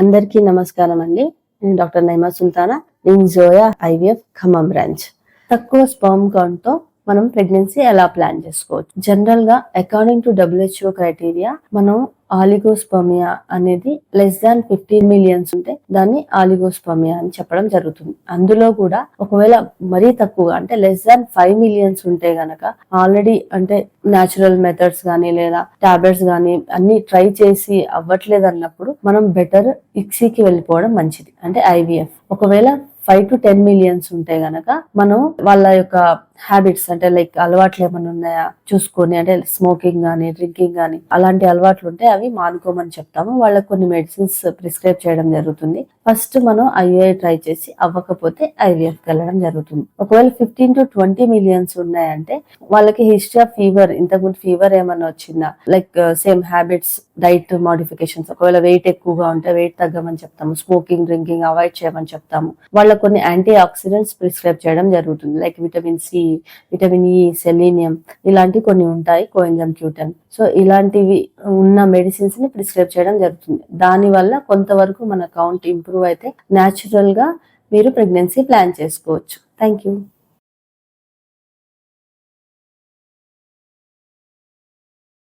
అందరికీ నమస్కారం అండి. నేను డాక్టర్ నైమా సుల్తానా. నేను జోయా ఐవీఎఫ్ ఖమ్మం బ్రాంచ్. తక్కువ స్పర్మ్ కౌంట్తో మనం ప్రెగ్నెన్సీ ఎలా ప్లాన్ చేసుకోవచ్చు? జనరల్గా అకార్డింగ్ టు డబ్ల్యూహెచ్ఓ క్రైటీరియా మనం ఆలిగోస్పమియా అనేది లెస్ దాన్ ఫిఫ్టీన్ మిలియన్స్ ఉంటే దాన్ని ఆలిగోస్పమియా అని చెప్పడం జరుగుతుంది. అందులో కూడా ఒకవేళ మరీ తక్కువగా అంటే లెస్ దాన్ ఫైవ్ మిలియన్స్ ఉంటే గనక ఆల్రెడీ అంటే న్యాచురల్ మెథడ్స్ కానీ లేదా టాబ్లెట్స్ కానీ అన్ని ట్రై చేసి అవ్వట్లేదు అన్నప్పుడు మనం బెటర్ ఇక్సీకి వెళ్ళిపోవడం మంచిది. అంటే ఐవీఎఫ్ ఒకవేళ ఫైవ్ టు టెన్ మిలియన్స్ ఉంటే గనక మనం వాళ్ళ యొక్క హ్యాబిట్స్ అంటే లైక్ అలవాట్లు ఏమైనా ఉన్నాయా? చూసుకొని అంటే స్మోకింగ్ కానీ డ్రింకింగ్ కానీ అలాంటి అలవాట్లు ఉంటే అవి మానుకోమని చెప్తాము. వాళ్ళకి కొన్ని మెడిసిన్స్ ప్రిస్క్రైబ్ చేయడం జరుగుతుంది. ఫస్ట్ మనం ఐవీఐ ట్రై చేసి అవ్వకపోతే ఐవీఎఫ్ వెళ్ళడం జరుగుతుంది. ఒకవేళ ఫిఫ్టీన్ టు ట్వంటీ మిలియన్స్ ఉన్నాయంటే వాళ్ళకి హిస్టరీ ఆఫ్ ఫీవర్ ఇంతకుముందు ఫీవర్ ఏమైనా వచ్చిందా? Like same habits diet modifications ఒకవేళ వెయిట్ ఎక్కువగా ఉంటే వెయిట్ తగ్గమని చెప్తాము. స్మోకింగ్ డ్రింకింగ్ అవాయిడ్ చేయమని చెప్తాము. వాళ్ళకి కొన్ని యాంటీ ఆక్సిడెంట్స్ ప్రిస్క్రైబ్ చేయడం జరుగుతుంది. Like vitamin C vitamin E selenium ఇలాంటివి కొన్ని ఉంటాయి కోఎంజమ్ క్యూటన్. సో ఇలాంటివి ఉన్న మెడిసిన్స్ని ప్రిస్క్రైబ్ చేయడం జరుగుతుంది. దాని వల్ల కొంతవరకు మన కౌంట్ ఇంప్రూవ్ అయితే న్యాచురల్గా మీరు ప్రెగ్నెన్సీ ప్లాన్ చేసుకోవచ్చు. Thank you